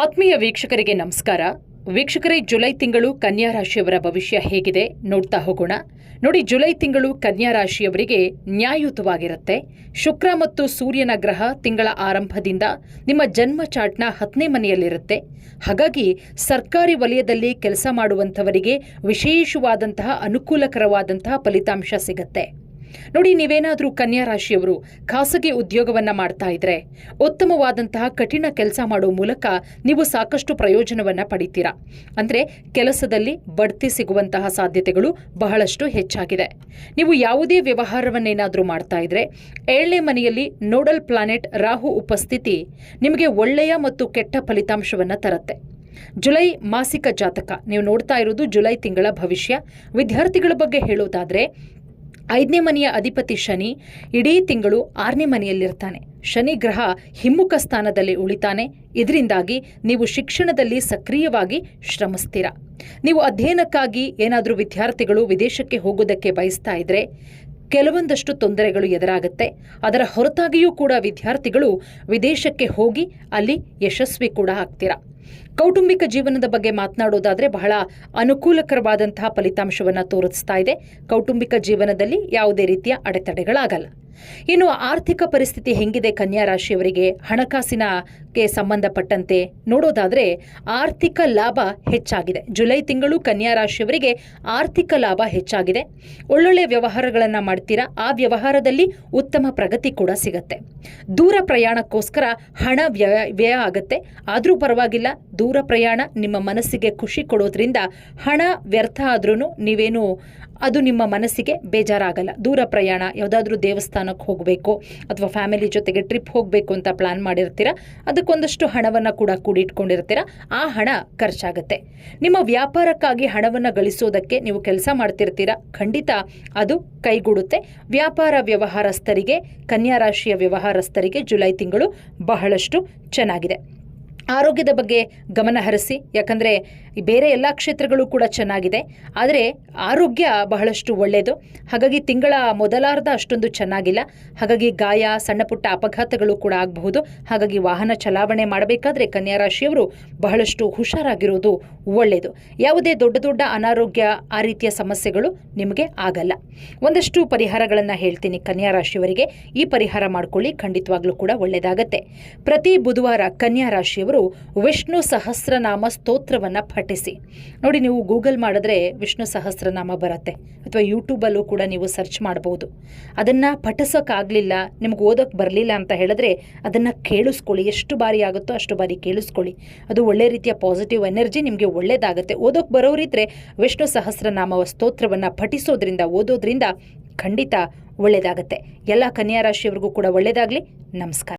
ಆತ್ಮೀಯ ವೀಕ್ಷಕರಿಗೆ ನಮಸ್ಕಾರ. ವೀಕ್ಷಕರೇ, ಜುಲೈ ತಿಂಗಳು ಕನ್ಯಾ ರಾಶಿಯವರ ಭವಿಷ್ಯ ಹೇಗಿದೆ ನೋಡ್ತಾ ಹೋಗೋಣ. ನೋಡಿ, ಜುಲೈ ತಿಂಗಳು ಕನ್ಯಾ ರಾಶಿಯವರಿಗೆ ನ್ಯಾಯಯುತವಾಗಿರುತ್ತೆ. ಶುಕ್ರ ಮತ್ತು ಸೂರ್ಯನ ಗ್ರಹ ತಿಂಗಳ ಆರಂಭದಿಂದ ನಿಮ್ಮ ಜನ್ಮ ಚಾಟ್ನ ಹತ್ತನೇ ಮನೆಯಲ್ಲಿರುತ್ತೆ. ಹಾಗಾಗಿ ಸರ್ಕಾರಿ ವಲಯದಲ್ಲಿ ಕೆಲಸ ಮಾಡುವಂಥವರಿಗೆ ವಿಶೇಷವಾದಂತಹ ಅನುಕೂಲಕರವಾದಂತಹ ಫಲಿತಾಂಶ ಸಿಗುತ್ತೆ. ನೋಡಿ, ನೀವೇನಾದರೂ ಕನ್ಯಾ ರಾಶಿಯವರು ಖಾಸಗಿ ಉದ್ಯೋಗವನ್ನ ಮಾಡ್ತಾ ಇದ್ರೆ ಉತ್ತಮವಾದಂತಹ ಕಠಿಣ ಕೆಲಸ ಮಾಡೋ ಮೂಲಕ ನೀವು ಸಾಕಷ್ಟು ಪ್ರಯೋಜನವನ್ನ ಪಡಿತೀರಾ? ಅಂದ್ರೆ ಕೆಲಸದಲ್ಲಿ ಬಡ್ತಿ ಸಿಗುವಂತಹ ಸಾಧ್ಯತೆಗಳು ಬಹಳಷ್ಟು ಹೆಚ್ಚಾಗಿದೆ. ನೀವು ಯಾವುದೇ ವ್ಯವಹಾರವನ್ನೇನಾದರೂ ಮಾಡ್ತಾ ಇದ್ರೆ ಏಳನೇ ಮನೆಯಲ್ಲಿ ನೋಡಲ್ ಪ್ಲಾನೆಟ್ ರಾಹು ಉಪಸ್ಥಿತಿ ನಿಮಗೆ ಒಳ್ಳೆಯ ಮತ್ತು ಕೆಟ್ಟ ಫಲಿತಾಂಶವನ್ನ ತರುತ್ತೆ. ಜುಲೈ ಮಾಸಿಕ ಜಾತಕ, ನೀವು ನೋಡ್ತಾ ಇರೋದು ಜುಲೈ ತಿಂಗಳ ಭವಿಷ್ಯ. ವಿದ್ಯಾರ್ಥಿಗಳ ಬಗ್ಗೆ ಹೇಳೋದಾದ್ರೆ ಐದನೇ ಮನೆಯ ಅಧಿಪತಿ ಶನಿ ಇಡೀ ತಿಂಗಳು ಆರನೇ ಮನೆಯಲ್ಲಿರ್ತಾನೆ. ಶನಿ ಗ್ರಹ ಹಿಮ್ಮುಖ ಸ್ಥಾನದಲ್ಲಿ ಉಳಿತಾನೆ. ಇದರಿಂದಾಗಿ ನೀವು ಶಿಕ್ಷಣದಲ್ಲಿ ಸಕ್ರಿಯವಾಗಿ ಶ್ರಮಿಸ್ತೀರ ನೀವು ಅಧ್ಯಯನಕ್ಕಾಗಿ ಏನಾದರೂ ವಿದ್ಯಾರ್ಥಿಗಳು ವಿದೇಶಕ್ಕೆ ಹೋಗೋದಕ್ಕೆ ಬಯಸ್ತಾ ಇದ್ರೆ ಕೆಲವೊಂದಷ್ಟು ತೊಂದರೆಗಳು ಎದುರಾಗುತ್ತೆ. ಅದರ ಹೊರತಾಗಿಯೂ ಕೂಡ ವಿದ್ಯಾರ್ಥಿಗಳು ವಿದೇಶಕ್ಕೆ ಹೋಗಿ ಅಲ್ಲಿ ಯಶಸ್ವಿ ಕೂಡ ಆಗ್ತೀರಾ? ಕೌಟುಂಬಿಕ ಜೀವನದ ಬಗ್ಗೆ ಮಾತನಾಡೋದಾದರೆ ಬಹಳ ಅನುಕೂಲಕರವಾದಂತಹ ಫಲಿತಾಂಶವನ್ನು ತೋರಿಸ್ತಾ ಇದೆ. ಕೌಟುಂಬಿಕ ಜೀವನದಲ್ಲಿ ಯಾವುದೇ ರೀತಿಯ ಅಡೆತಡೆಗಳಾಗಲ್ಲ. ಇನ್ನು ಆರ್ಥಿಕ ಪರಿಸ್ಥಿತಿ ಹೆಂಗಿದೆ ಕನ್ಯಾ ರಾಶಿಯವರಿಗೆ? ಹಣಕಾಸಿನಕ್ಕೆ ಸಂಬಂಧಪಟ್ಟಂತೆ ನೋಡೋದಾದ್ರೆ ಆರ್ಥಿಕ ಲಾಭ ಹೆಚ್ಚಾಗಿದೆ. ಜುಲೈ ತಿಂಗಳು ಕನ್ಯಾ ರಾಶಿಯವರಿಗೆ ಆರ್ಥಿಕ ಲಾಭ ಹೆಚ್ಚಾಗಿದೆ. ಒಳ್ಳೊಳ್ಳೆ ವ್ಯವಹಾರಗಳನ್ನು ಮಾಡ್ತೀರಾ? ಆ ವ್ಯವಹಾರದಲ್ಲಿ ಉತ್ತಮ ಪ್ರಗತಿ ಕೂಡ ಸಿಗತ್ತೆ. ದೂರ ಪ್ರಯಾಣಕ್ಕೋಸ್ಕರ ಹಣ ವ್ಯಯ ವ್ಯಯ ಆಗುತ್ತೆ. ಆದರೂ ಪರವಾಗಿಲ್ಲ ದೂರ ಪ್ರಯಾಣ ನಿಮ್ಮ ಮನಸ್ಸಿಗೆ ಖುಷಿ ಕೊಡೋದ್ರಿಂದ ಹಣ ವ್ಯರ್ಥ ಆದ್ರೂ ನೀವೇನು ಅದು ನಿಮ್ಮ ಮನಸ್ಸಿಗೆ ಬೇಜಾರಾಗಲ್ಲ. ದೂರ ಪ್ರಯಾಣ, ಯಾವುದಾದ್ರೂ ದೇವಸ್ಥಾನಕ್ಕೆ ಹೋಗಬೇಕು ಅಥವಾ ಫ್ಯಾಮಿಲಿ ಜೊತೆಗೆ ಟ್ರಿಪ್ ಹೋಗಬೇಕು ಅಂತ ಪ್ಲಾನ್ ಮಾಡಿರ್ತೀರ, ಅದಕ್ಕೊಂದಷ್ಟು ಹಣವನ್ನು ಕೂಡ ಕೂಡಿಟ್ಕೊಂಡಿರ್ತೀರ, ಆ ಹಣ ಖರ್ಚಾಗುತ್ತೆ. ನಿಮ್ಮ ವ್ಯಾಪಾರಕ್ಕಾಗಿ ಹಣವನ್ನು ಗಳಿಸೋದಕ್ಕೆ ನೀವು ಕೆಲಸ ಮಾಡ್ತಿರ್ತೀರ, ಖಂಡಿತ ಅದು ಕೈಗೂಡುತ್ತೆ. ವ್ಯಾಪಾರ ವ್ಯವಹಾರಸ್ಥರಿಗೆ ಕನ್ಯಾ ರಾಶಿಯ ವ್ಯವಹಾರಸ್ಥರಿಗೆ ಜುಲೈ ತಿಂಗಳು ಬಹಳಷ್ಟು ಚೆನ್ನಾಗಿದೆ. ಆರೋಗ್ಯದ ಬಗ್ಗೆ ಗಮನ ಹರಿಸಿ, ಯಾಕಂದರೆ ಬೇರೆ ಎಲ್ಲ ಕ್ಷೇತ್ರಗಳು ಕೂಡ ಚೆನ್ನಾಗಿದೆ, ಆದರೆ ಆರೋಗ್ಯ ಬಹಳಷ್ಟು ಒಳ್ಳೆಯದು ಹಾಗಾಗಿ ತಿಂಗಳ ಮೊದಲಾರ್ಧ ಅಷ್ಟೊಂದು ಚೆನ್ನಾಗಿಲ್ಲ. ಹಾಗಾಗಿ ಗಾಯ, ಸಣ್ಣ ಪುಟ್ಟ ಅಪಘಾತಗಳು ಕೂಡ ಆಗಬಹುದು. ಹಾಗಾಗಿ ವಾಹನ ಚಲಾವಣೆ ಮಾಡಬೇಕಾದ್ರೆ ಕನ್ಯಾ ರಾಶಿಯವರು ಬಹಳಷ್ಟು ಹುಷಾರಾಗಿರೋದು ಒಳ್ಳೆಯದು ಯಾವುದೇ ದೊಡ್ಡ ದೊಡ್ಡ ಅನಾರೋಗ್ಯ, ಆ ರೀತಿಯ ಸಮಸ್ಯೆಗಳು ನಿಮಗೆ ಆಗಲ್ಲ. ಒಂದಷ್ಟು ಪರಿಹಾರಗಳನ್ನು ಹೇಳ್ತೀನಿ ಕನ್ಯಾ ರಾಶಿಯವರಿಗೆ. ಈ ಪರಿಹಾರ ಮಾಡ್ಕೊಳ್ಳಿ, ಖಂಡಿತವಾಗ್ಲೂ ಕೂಡ ಒಳ್ಳೆಯದಾಗತ್ತೆ ಪ್ರತಿ ಬುಧವಾರ ಕನ್ಯಾ ರಾಶಿಯವರು ವಿಷ್ಣು ಸಹಸ್ರನಾಮ ಸ್ತೋತ್ರವನ್ನು ಪಠಿಸಿ. ನೋಡಿ ನೀವು ಗೂಗಲ್ ಮಾಡಿದ್ರೆ ವಿಷ್ಣು ಸಹಸ್ರನಾಮ ಬರುತ್ತೆ. ಅಥವಾ ಯೂಟ್ಯೂಬಲ್ಲೂ ಕೂಡ ನೀವು ಸರ್ಚ್ ಮಾಡ್ಬೋದು. ಅದನ್ನು ಪಠಿಸೋಕ್ಕಾಗಲಿಲ್ಲ ನಿಮ್ಗೆ ಓದೋಕ್ಕೆ ಬರಲಿಲ್ಲ ಅಂತ ಹೇಳಿದ್ರೆ ಅದನ್ನು ಕೇಳಿಸ್ಕೊಳ್ಳಿ. ಎಷ್ಟು ಬಾರಿ ಆಗುತ್ತೋ ಅಷ್ಟು ಬಾರಿ ಕೇಳಿಸ್ಕೊಳ್ಳಿ. ಅದು ಒಳ್ಳೆ ರೀತಿಯ ಪಾಸಿಟಿವ್ ಎನರ್ಜಿ ನಿಮಗೆ ಒಳ್ಳೆಯದಾಗುತ್ತೆ ಓದೋಕ್ಕೆ ಬರೋರಿದ್ರೆ ವಿಷ್ಣು ಸಹಸ್ರನಾಮ ಸ್ತೋತ್ರವನ್ನು ಪಠಿಸೋದ್ರಿಂದ, ಓದೋದ್ರಿಂದ ಖಂಡಿತ ಒಳ್ಳೆಯದಾಗತ್ತೆ ಎಲ್ಲ ಕನ್ಯಾ ರಾಶಿಯವರಿಗೂ ಕೂಡ ಒಳ್ಳೆಯದಾಗಲಿ ನಮಸ್ಕಾರ.